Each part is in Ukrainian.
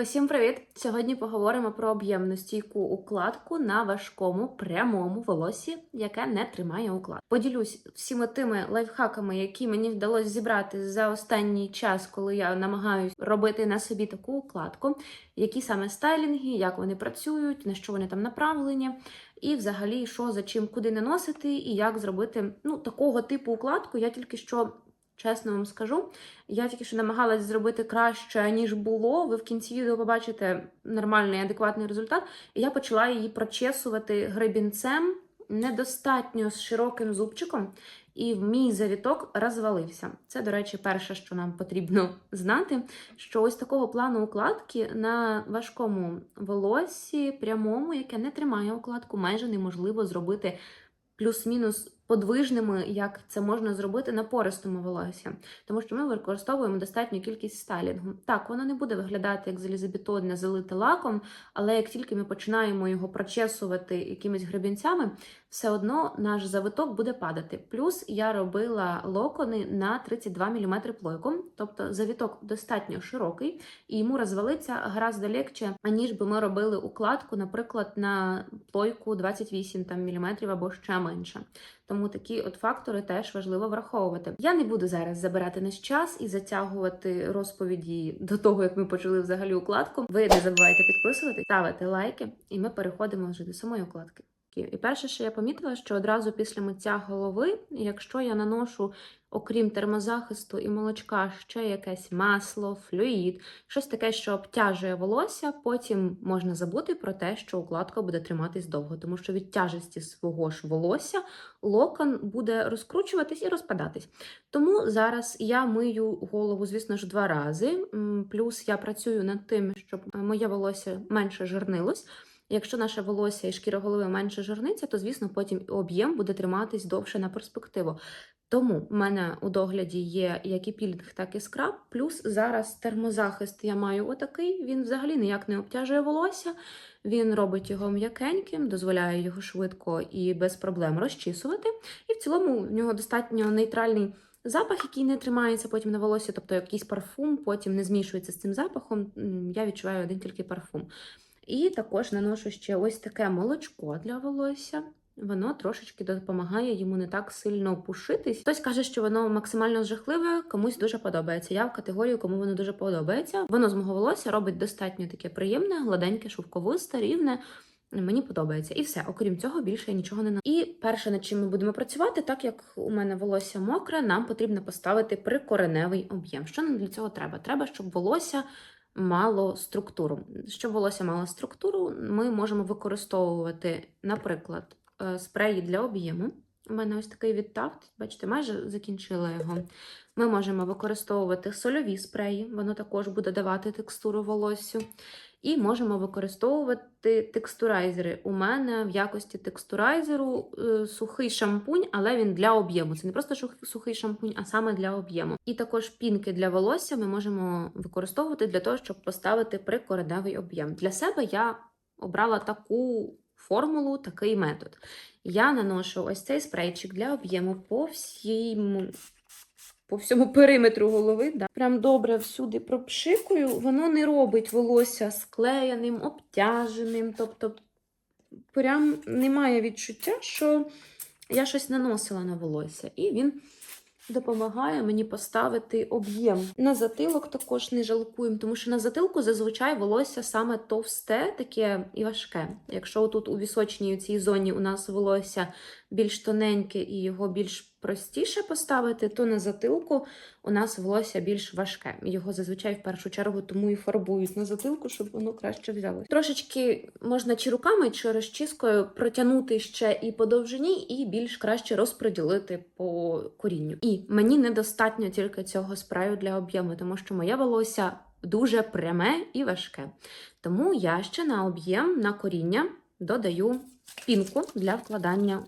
Усім привіт! Сьогодні поговоримо про об'ємну стійку укладку на важкому прямому волосі, яке не тримає уклад. Поділюсь всіма тими лайфхаками, які мені вдалося зібрати за останній час, коли я намагаюсь робити на собі таку укладку, які саме стайлінги, як вони працюють, на що вони там направлені, і взагалі що за чим куди наносити, і як зробити ну такого типу укладку. Я тільки що. Чесно вам скажу, я тільки що намагалась зробити краще, ніж було. Ви в кінці відео побачите нормальний, адекватний результат. І я почала її прочесувати гребінцем недостатньо з широким зубчиком, і мій завіток розвалився. Це, до речі, перше, що нам потрібно знати, що ось такого плану укладки на важкому волосі, прямому, яке не тримає укладку, майже неможливо зробити плюс-мінус подвижними, як це можна зробити на пористому волосі, тому що ми використовуємо достатню кількість стайлінгу. Так, воно не буде виглядати як залізобетонне залите лаком, але як тільки ми починаємо його прочесувати якимись гребінцями, все одно наш завиток буде падати. Плюс я робила локони на 32 мм плойком, тобто завіток достатньо широкий, і йому розвалиться гораздо легче, аніж би ми робили укладку, наприклад, на плойку 28 там, мм або ще менше. Тому такі от фактори теж важливо враховувати. Я не буду зараз забирати наш час і затягувати розповіді до того, як ми почали взагалі укладку. Ви не забувайте підписувати, ставити лайки, і ми переходимо вже до самої укладки. І перше, що я помітила, що одразу після миття голови, якщо я наношу, окрім термозахисту і молочка, ще якесь масло, флюїд, щось таке, що обтяжує волосся, потім можна забути про те, що укладка буде триматись довго, тому що від тяжесті свого ж волосся локон буде розкручуватись і розпадатись. Тому зараз я мию голову, звісно ж, два рази. Плюс я працюю над тим, щоб моє волосся менше жирнилось. Якщо наше волосся і шкіра голови менше жирниться, то, звісно, потім об'єм буде триматись довше на перспективу. Тому в мене у догляді є як і пілінг, так і скраб. Плюс зараз термозахист я маю отакий. Він взагалі ніяк не обтяжує волосся. Він робить його м'якеньким, дозволяє його швидко і без проблем розчісувати. І в цілому в нього достатньо нейтральний. Запах, який не тримається потім на волосі, тобто якийсь парфум, потім не змішується з цим запахом. Я відчуваю один тільки парфум. І також наношу ще ось таке молочко для волосся. Воно трошечки допомагає йому не так сильно пушитись. Хтось каже, що воно максимально жахливе, комусь дуже подобається. Я в категорію, кому воно дуже подобається. Воно з мого волосся робить достатньо таке приємне, гладеньке, шовковисте, рівне. Мені подобається. І все, окрім цього, більше я нічого не І перше, над чим ми будемо працювати, так як у мене волосся мокре, нам потрібно поставити прикореневий об'єм. Що нам для цього треба? Треба, щоб волосся мало структуру. Щоб волосся мало структуру, ми можемо використовувати, наприклад, е, спреї для об'єму. У мене ось такий відтафт, бачите, майже закінчила його. Ми можемо використовувати сольові спреї, воно також буде давати текстуру волоссю. І можемо використовувати текстурайзери. У мене в якості текстурайзеру е, сухий шампунь, але він для об'єму. Це не просто сухий шампунь, а саме для об'єму. І також пінки для волосся ми можемо використовувати для того, щоб поставити прикореневий об'єм. Для себе я обрала таку формулу, такий метод. Я наношу ось цей спрейчик для об'єму по всьому по всьому периметру голови. Да. Прям добре всюди пропшикую, воно не робить волосся склеєним, обтяженим. Тобто, прям немає відчуття, що я щось наносила на волосся. І він допомагає мені поставити об'єм. На затилок також не жалкуємо, тому що на затилку зазвичай волосся саме товсте, таке і важке. Якщо тут у вісочній цій зоні у нас волосся більш тоненьке і його більш простіше поставити, то на затилку у нас волосся більш важке. Його зазвичай в першу чергу тому і фарбують на затилку, щоб воно краще взялося. Трошечки можна чи руками, чи розчіскою протягнути ще і по довжині, і більш краще розподілити по корінню. І мені недостатньо тільки цього спрею для об'єму, тому що моє волосся дуже пряме і важке. Тому я ще на об'єм, на коріння додаю пінку для вкладання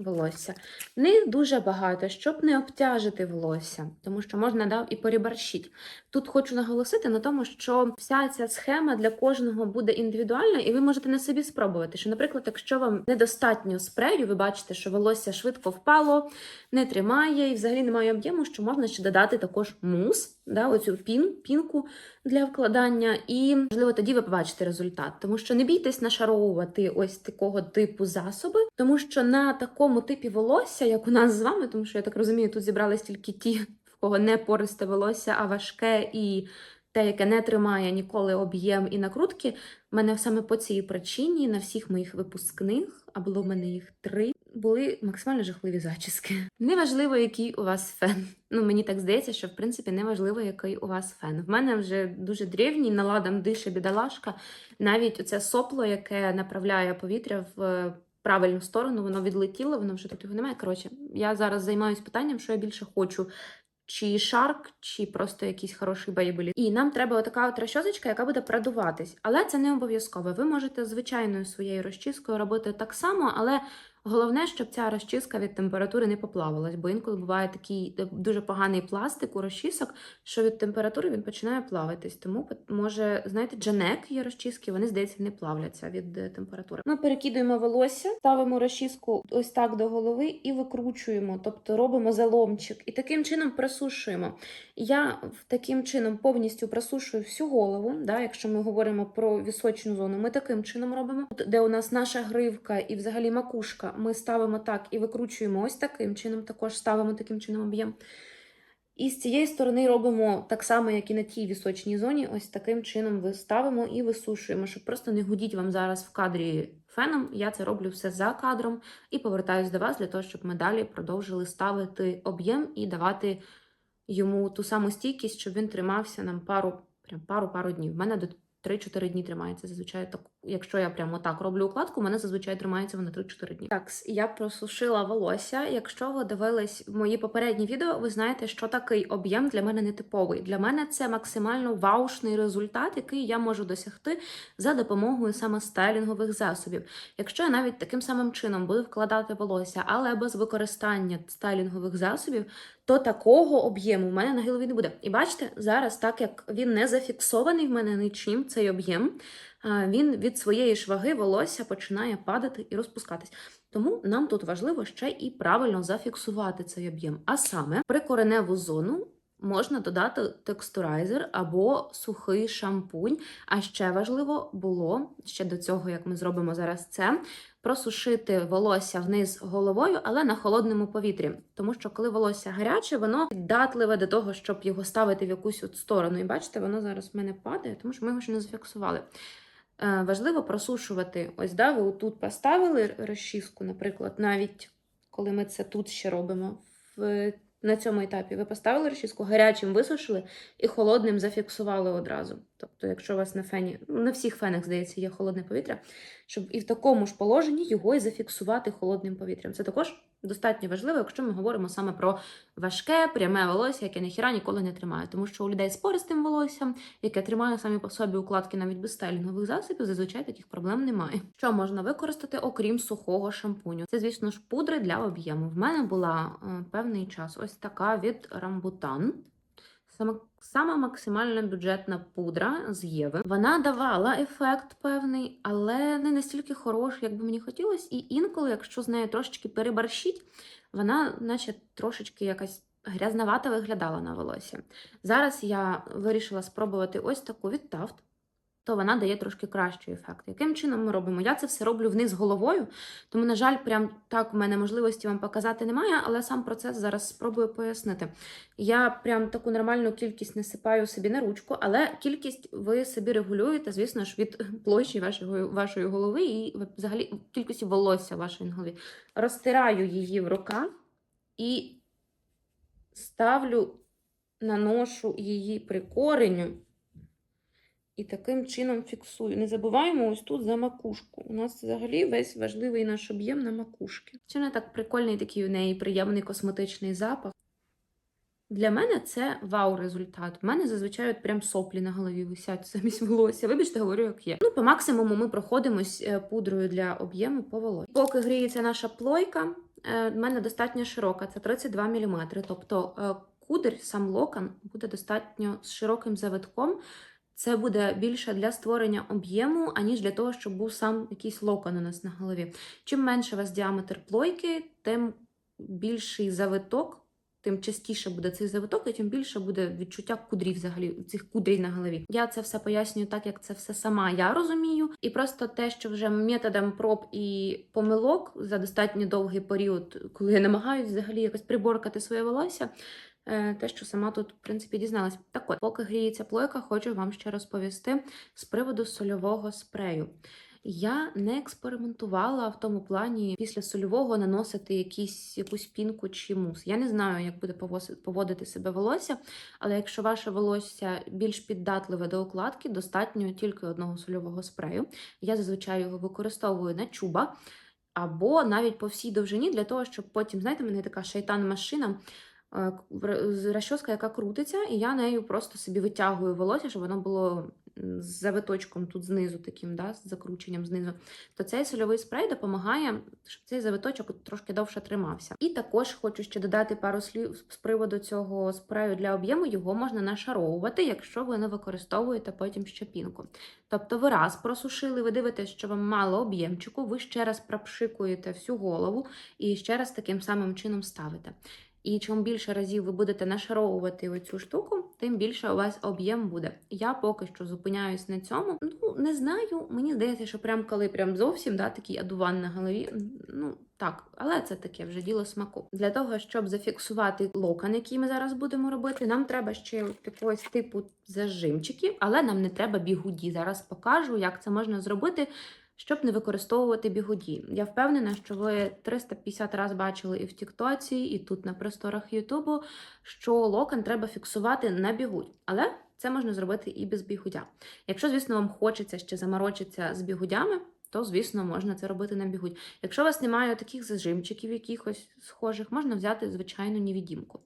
волосся. Не дуже багато, щоб не обтяжити волосся, тому що можна дав і переборщити. Тут хочу наголосити на тому, що вся ця схема для кожного буде індивідуальна, і ви можете на собі спробувати. Що, наприклад, якщо вам недостатньо спрею, ви бачите, що волосся швидко впало, не тримає і взагалі немає об'єму, що можна ще додати також мус да, оцю пін, пінку для вкладання, і можливо тоді ви побачите результат. Тому що не бійтесь нашаровувати ось такого типу засоби, тому що на такому типі волосся, як у нас з вами, тому що я так розумію, тут зібрались тільки ті, в кого не пористе волосся, а важке і те, яке не тримає ніколи об'єм і накрутки. Мене саме по цій причині на всіх моїх випускних, а було в мене їх три, були максимально жахливі зачіски. Неважливо, який у вас фен. Ну мені так здається, що в принципі неважливо, який у вас фен. В мене вже дуже древній, наладом дише бідолашка. Навіть оце сопло, яке направляє повітря в е, правильну сторону, воно відлетіло, воно вже тут його немає. Коротше, я зараз займаюся питанням, що я більше хочу. Чи шарк, чи просто якийсь хороший бейбелі. І нам треба отака от розчосочка, яка буде продуватись. Але це не обов'язково. Ви можете звичайною своєю розчіскою робити так само, але головне, щоб ця розчіска від температури не поплавилась, бо інколи буває такий е, дуже поганий пластик у розчісок, що від температури він починає плавитись. Тому може, знаєте, джанек є розчіски, вони, здається, не плавляться від е, температури. Ми перекидуємо волосся, ставимо розчіску ось так до голови і викручуємо, тобто робимо заломчик, і таким чином просушуємо. Я таким чином повністю просушую всю голову. Да, якщо ми говоримо про вісочну зону, ми таким чином робимо. Де у нас наша гривка і взагалі макушка, ми ставимо так і викручуємо ось таким чином, також ставимо таким чином об'єм. І з цієї сторони робимо так само, як і на тій вісочній зоні. Ось таким чином виставимо і висушуємо, щоб просто не гудіть вам зараз в кадрі феном. Я це роблю все за кадром і повертаюсь до вас для того, щоб ми далі продовжили ставити об'єм і давати йому ту саму стійкість, щоб він тримався нам пару, прям пару-пару днів. В мене 3-4 дні тримається зазвичай так. Якщо я прямо так роблю укладку, мене зазвичай тримається вона 3-4 дні. Так, я просушила волосся. Якщо ви дивились мої попередні відео, ви знаєте, що такий об'єм для мене нетиповий. Для мене це максимально ваушний результат, який я можу досягти за допомогою саме стайлінгових засобів. Якщо я навіть таким самим чином буду вкладати волосся, але без використання стайлінгових засобів, то такого об'єму в мене на голові не буде. І бачите, зараз, так як він не зафіксований в мене нічим, цей об'єм, він від своєї ж ваги волосся починає падати і розпускатись. Тому нам тут важливо ще і правильно зафіксувати цей об'єм. А саме прикореневу зону можна додати текстурайзер або сухий шампунь. А ще важливо було ще до цього, як ми зробимо зараз це, просушити волосся вниз головою, але на холодному повітрі. Тому що коли волосся гаряче, воно піддатливе до того, щоб його ставити в якусь от сторону. І бачите, воно зараз в мене падає, тому що ми його ще не зафіксували. Е, Важливо просушувати. Ось да, ви тут поставили розчіску, наприклад, навіть коли ми це тут ще робимо. В, на цьому етапі ви поставили розчіску, гарячим висушили і холодним зафіксували одразу. Тобто, якщо у вас на фені, ну, на всіх фенах, здається, є холодне повітря, щоб і в такому ж положенні його і зафіксувати холодним повітрям. Це також достатньо важливо, якщо ми говоримо саме про важке, пряме волосся, яке ніхіра ніколи не тримає. Тому що у людей з пористим волоссям, яке тримає самі по собі укладки навіть без стайлінгових засобів, зазвичай таких проблем немає. Що можна використати, окрім сухого шампуню? Це, звісно ж, пудри для об'єму. В мене була е, певний час ось така від Рамбутан. Сама максимальна бюджетна пудра з Єви. Вона давала ефект певний, але не настільки хороший, як би мені хотілося. І інколи, якщо з нею трошечки переборщить, вона, наче трошечки якась грязновата виглядала на волосі. Зараз я вирішила спробувати ось таку від Taft, то вона дає трошки кращий ефект. Яким чином ми робимо? Я це все роблю вниз головою, тому, на жаль, прям так в мене можливості вам показати немає, але сам процес зараз спробую пояснити. Я прям таку нормальну кількість насипаю собі на ручку, але кількість ви собі регулюєте, звісно ж, від площі вашої, вашої голови і взагалі кількості волосся в вашій голові. Розтираю її в руках і ставлю, наношу її при кореню. І таким чином фіксую. Не забуваємо ось тут за макушку. У нас взагалі весь важливий наш об'єм на макушки. Чи не так прикольний такий у неї приємний косметичний запах? Для мене це вау-результат. У мене зазвичай от прям соплі на голові висять замість волосся. Вибачте, говорю, як є. Ну, по максимуму ми проходимось е, пудрою для об'єму по волосся. Поки гріється наша плойка, е, в мене достатньо широка, це 32 мм. Тобто е, кудр, сам локон, буде достатньо з широким завитком. Це буде більше для створення об'єму, аніж для того, щоб був сам якийсь локон у нас на голові. Чим менше у вас діаметр плойки, тим більший завиток тим частіше буде цей завиток, і тим більше буде відчуття кудрів взагалі цих кудрів на голові. Я це все пояснюю так, як це все сама я розумію. І просто те, що вже методом проб і помилок за достатньо довгий період, коли я намагаюся взагалі якось приборкати своє волосся. Е, Те, що сама тут, в принципі, дізналась. Так от, поки гріється плойка, хочу вам ще розповісти з приводу сольового спрею. Я не експериментувала в тому плані після сольового наносити якісь, якусь пінку чи мус. Я не знаю, як буде поводити себе волосся, але якщо ваше волосся більш піддатливе до укладки, достатньо тільки одного сольового спрею. Я зазвичай його використовую на чуба або навіть по всій довжині, для того, щоб потім, знаєте, мене така шайтан-машина. Е, Розчоска, яка крутиться, і я нею просто собі витягую волосся, щоб воно було з завиточком тут знизу, таким, да, з закрученням знизу. То цей сольовий спрей допомагає, щоб цей завиточок трошки довше тримався. І також хочу ще додати пару слів з приводу цього спрею для об'єму. Його можна нашаровувати, якщо ви не використовуєте потім ще пінку. Тобто ви раз просушили, ви дивитесь, що вам мало об'ємчику, ви ще раз пропшикуєте всю голову і ще раз таким самим чином ставите. І чим більше разів ви будете нашаровувати оцю штуку, тим більше у вас об'єм буде. Я поки що зупиняюсь на цьому. Ну, не знаю, мені здається, що прям коли прям зовсім да, такий адуван на голові. Ну так, але це таке вже діло смаку. Для того, щоб зафіксувати локон, який ми зараз будемо робити, нам треба ще якогось типу зажимчиків, але нам не треба бігуді. Зараз покажу, як це можна зробити щоб не використовувати бігуді. Я впевнена, що ви 350 разів бачили і в Тіктоці, і тут на просторах Ютубу, що локон треба фіксувати на бігудь. Але це можна зробити і без бігудя. Якщо, звісно, вам хочеться ще заморочитися з бігудями, то, звісно, можна це робити на бігудь. Якщо у вас немає таких зажимчиків, якихось схожих, можна взяти звичайну невідімку.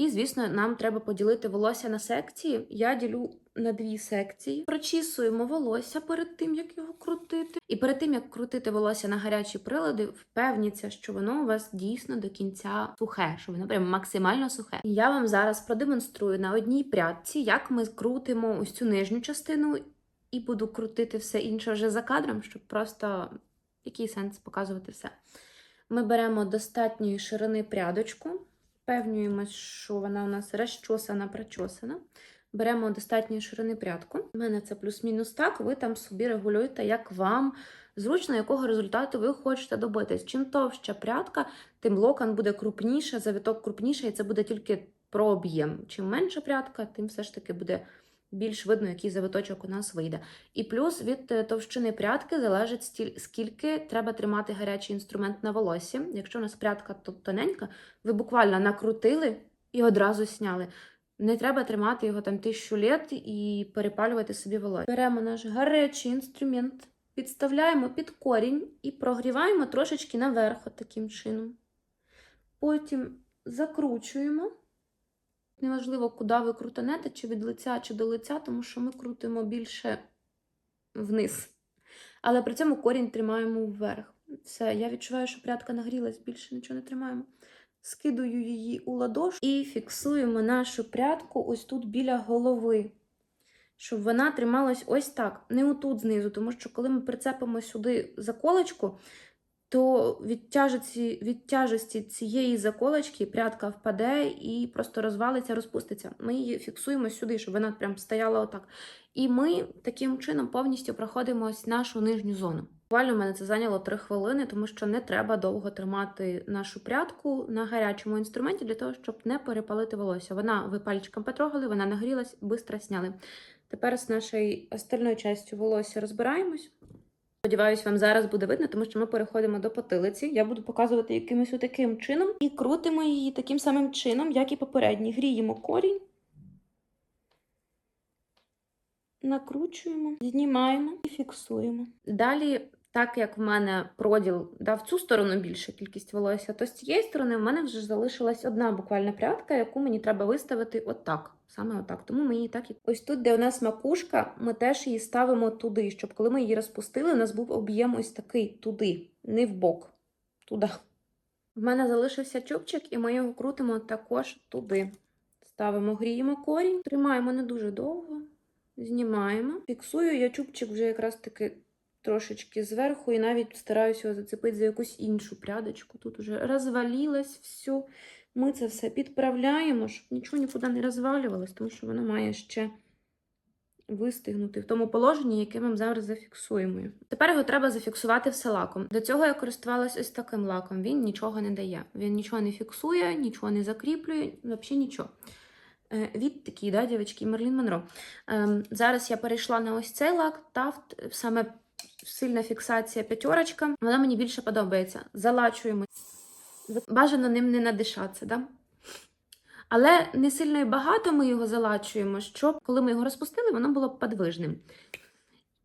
І, звісно, нам треба поділити волосся на секції. Я ділю на дві секції. Прочісуємо волосся перед тим, як його крутити. І перед тим, як крутити волосся на гарячі прилади, впевніться, що воно у вас дійсно до кінця сухе, що воно прям максимально сухе. Я вам зараз продемонструю на одній прядці, як ми крутимо ось цю нижню частину, і буду крутити все інше вже за кадром, щоб просто який сенс показувати все. Ми беремо достатньої ширини прядочку. Впевнюємось, що вона у нас розчосана, прочосана. Беремо достатньої ширини прядку. У мене це плюс-мінус так. Ви там собі регулюєте, як вам зручно, якого результату ви хочете добитись. Чим товща прядка, тим локон буде крупніше, завиток крупніше, і це буде тільки про об'єм. Чим менша прядка, тим все ж таки буде більш видно, який завиточок у нас вийде. І плюс від е, товщини прядки залежить скільки треба тримати гарячий інструмент на волосі. Якщо у нас прядка тоненька, ви буквально накрутили і одразу сняли. Не треба тримати його там тисячу літ і перепалювати собі волосся. Беремо наш гарячий інструмент, підставляємо під корінь і прогріваємо трошечки наверх, таким чином. Потім закручуємо. Неважливо, куди ви крутанете, чи від лиця, чи до лиця, тому що ми крутимо більше вниз. Але при цьому корінь тримаємо вверх. Все, я відчуваю, що прядка нагрілась, більше нічого не тримаємо. Скидую її у ладош і фіксуємо нашу прядку ось тут біля голови. Щоб вона трималась ось так, не отут знизу, тому що коли ми прицепимо сюди заколочку, то від тяжесті, від тяжесті цієї заколочки прядка впаде і просто розвалиться, розпуститься. Ми її фіксуємо сюди, щоб вона прям стояла отак. І ми таким чином повністю проходимо ось нашу нижню зону. Буквально в мене це зайняло 3 хвилини, тому що не треба довго тримати нашу прядку на гарячому інструменті для того, щоб не перепалити волосся. Вона ви пальчиком потрогали, вона нагрілась, швидко сняли. Тепер з нашою остальною частю волосся розбираємось. Сподіваюсь, вам зараз буде видно, тому що ми переходимо до потилиці. Я буду показувати якимось таким чином і крутимо її таким самим чином, як і попередній. Гріємо корінь, накручуємо, знімаємо і фіксуємо. Далі, так як в мене проділ да, в цю сторону більша кількість волосся, то з цієї сторони в мене вже залишилась одна буквально прядка, яку мені треба виставити отак. Саме отак. Тому ми її так і. Ось тут, де у нас макушка, ми теж її ставимо туди, щоб коли ми її розпустили, у нас був об'єм ось такий туди, не в бок, туди. В мене залишився чубчик, і ми його крутимо також туди. Ставимо, гріємо корінь, тримаємо не дуже довго, знімаємо. Фіксую я чубчик вже якраз таки трошечки зверху, і навіть стараюся його зацепити за якусь іншу прядочку. Тут уже розвалілась всю. Ми це все підправляємо, щоб нічого нікуди не розвалювалось, тому що воно має ще вистигнути в тому положенні, яке ми зараз зафіксуємо. Тепер його треба зафіксувати все лаком. До цього я користувалась ось таким лаком. Він нічого не дає. Він нічого не фіксує, нічого не закріплює, взагалі нічого. Е, Від такий, да, дівчатки, Мерлін Монро. Ем, зараз я перейшла на ось цей лак, тафт, саме сильна фіксація п'ятерочка. Вона мені більше подобається. Залачуємо. Бажано ним не надишатися, да? Але не сильно і багато ми його залачуємо, щоб коли ми його розпустили, воно було подвижним.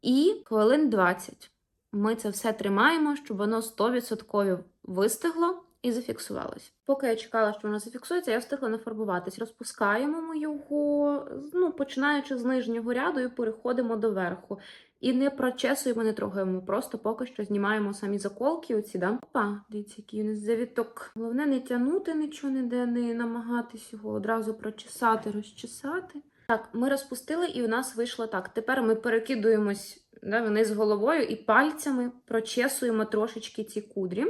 І хвилин 20 ми це все тримаємо, щоб воно 100% вистигло і зафіксувалось. Поки я чекала, що воно зафіксується, я встигла нафарбуватись. Розпускаємо ми його, ну, починаючи з нижнього ряду, і переходимо до верху. І не прочесуємо, не трогаємо, просто поки що знімаємо самі заколки. Оці, да? Опа, дивіться, який у нас завіток. Головне не тягнути нічого ніде, не намагатись його одразу прочесати, розчесати. Так, ми розпустили, і у нас вийшло так. Тепер ми перекидуємось да, вниз головою і пальцями прочесуємо трошечки ці кудрі.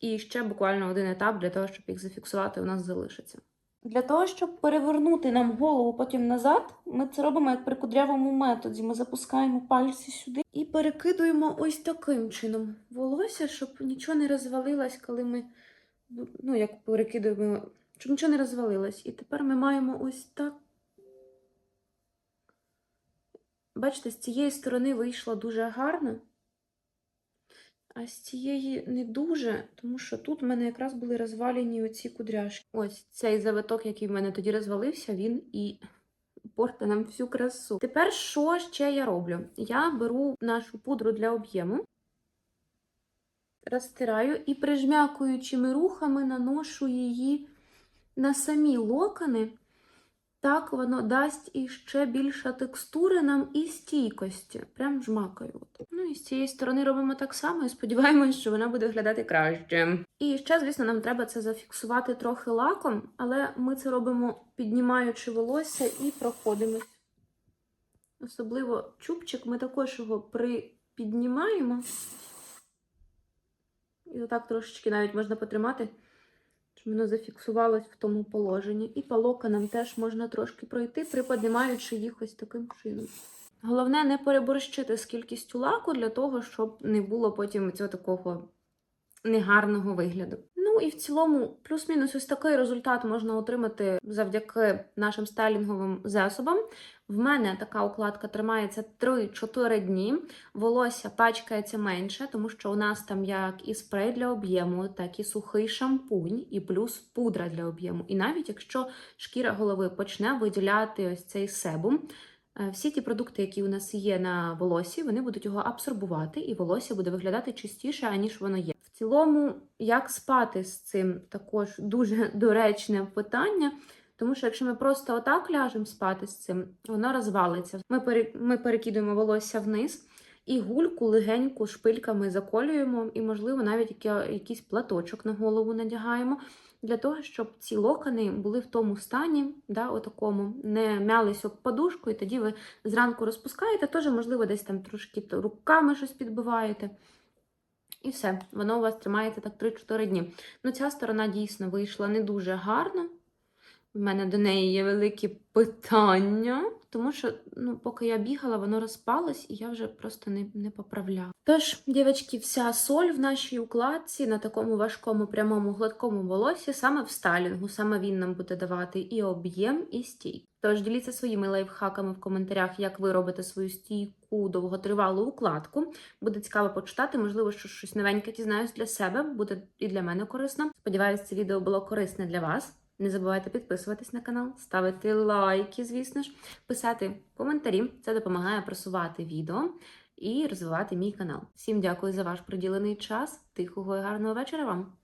І ще буквально один етап для того, щоб їх зафіксувати, у нас залишиться. Для того, щоб перевернути нам голову потім назад, ми це робимо як при кудрявому методі. Ми запускаємо пальці сюди і перекидуємо ось таким чином волосся, щоб нічого не розвалилось, коли ми ну, як перекидуємо, щоб нічого не розвалилось. І тепер ми маємо ось так. Бачите, з цієї сторони вийшло дуже гарно. А з цієї не дуже, тому що тут в мене якраз були розвалені оці кудряшки. Ось цей завиток, який в мене тоді розвалився, він і портить нам всю красу. Тепер що ще я роблю? Я беру нашу пудру для об'єму, розтираю і прижмякуючими рухами наношу її на самі локони. Так воно дасть іще більше текстури нам і стійкості. Прям жмакаю. От. Ну і з цієї сторони робимо так само і сподіваємось, що вона буде виглядати краще. І ще, звісно, нам треба це зафіксувати трохи лаком, але ми це робимо піднімаючи волосся і проходимось. Особливо чубчик ми також його припіднімаємо. І отак трошечки навіть можна потримати щоб воно зафіксувалось в тому положенні. І по локонам теж можна трошки пройти, приподнімаючи їх ось таким чином. Головне не переборщити з кількістю лаку для того, щоб не було потім цього такого негарного вигляду. Ну і в цілому, плюс-мінус, ось такий результат можна отримати завдяки нашим стайлінговим засобам. В мене така укладка тримається 3-4 дні. Волосся пачкається менше, тому що у нас там як і спрей для об'єму, так і сухий шампунь, і плюс пудра для об'єму. І навіть якщо шкіра голови почне виділяти ось цей себум. е, Всі ті продукти, які у нас є на волосі, вони будуть його абсорбувати, і волосся буде виглядати чистіше, аніж воно є. В цілому, як спати з цим, також дуже доречне питання. Тому що якщо ми просто отак ляжемо спати з цим, воно розвалиться. Ми, пере... ми перекидуємо волосся вниз і гульку легенько шпильками заколюємо, і, можливо, навіть якийсь платочок на голову надягаємо. Для того, щоб ці локони були в тому стані, да, отакому, не мялись об подушку, і тоді ви зранку розпускаєте, теж, можливо, десь там трошки руками щось підбиваєте. І все, воно у вас тримається так 3-4 дні. Ну, ця сторона дійсно вийшла не дуже гарно. У мене до неї є великі питання, тому що ну, поки я бігала, воно розпалось, і я вже просто не, не поправляла. Тож, дівчатки, вся соль в нашій укладці на такому важкому, прямому, гладкому волосі, саме в стайлінгу, саме він нам буде давати і об'єм, і стійку. Тож діліться своїми лайфхаками в коментарях, як ви робите свою стійку довготривалу укладку. Буде цікаво почитати, можливо, що щось новеньке дізнаюсь для себе, буде і для мене корисно. Сподіваюсь, це відео було корисне для вас. Не забувайте підписуватись на канал, ставити лайки, звісно ж, писати коментарі. Це допомагає просувати відео і розвивати мій канал. Всім дякую за ваш приділений час. Тихого і гарного вечора вам!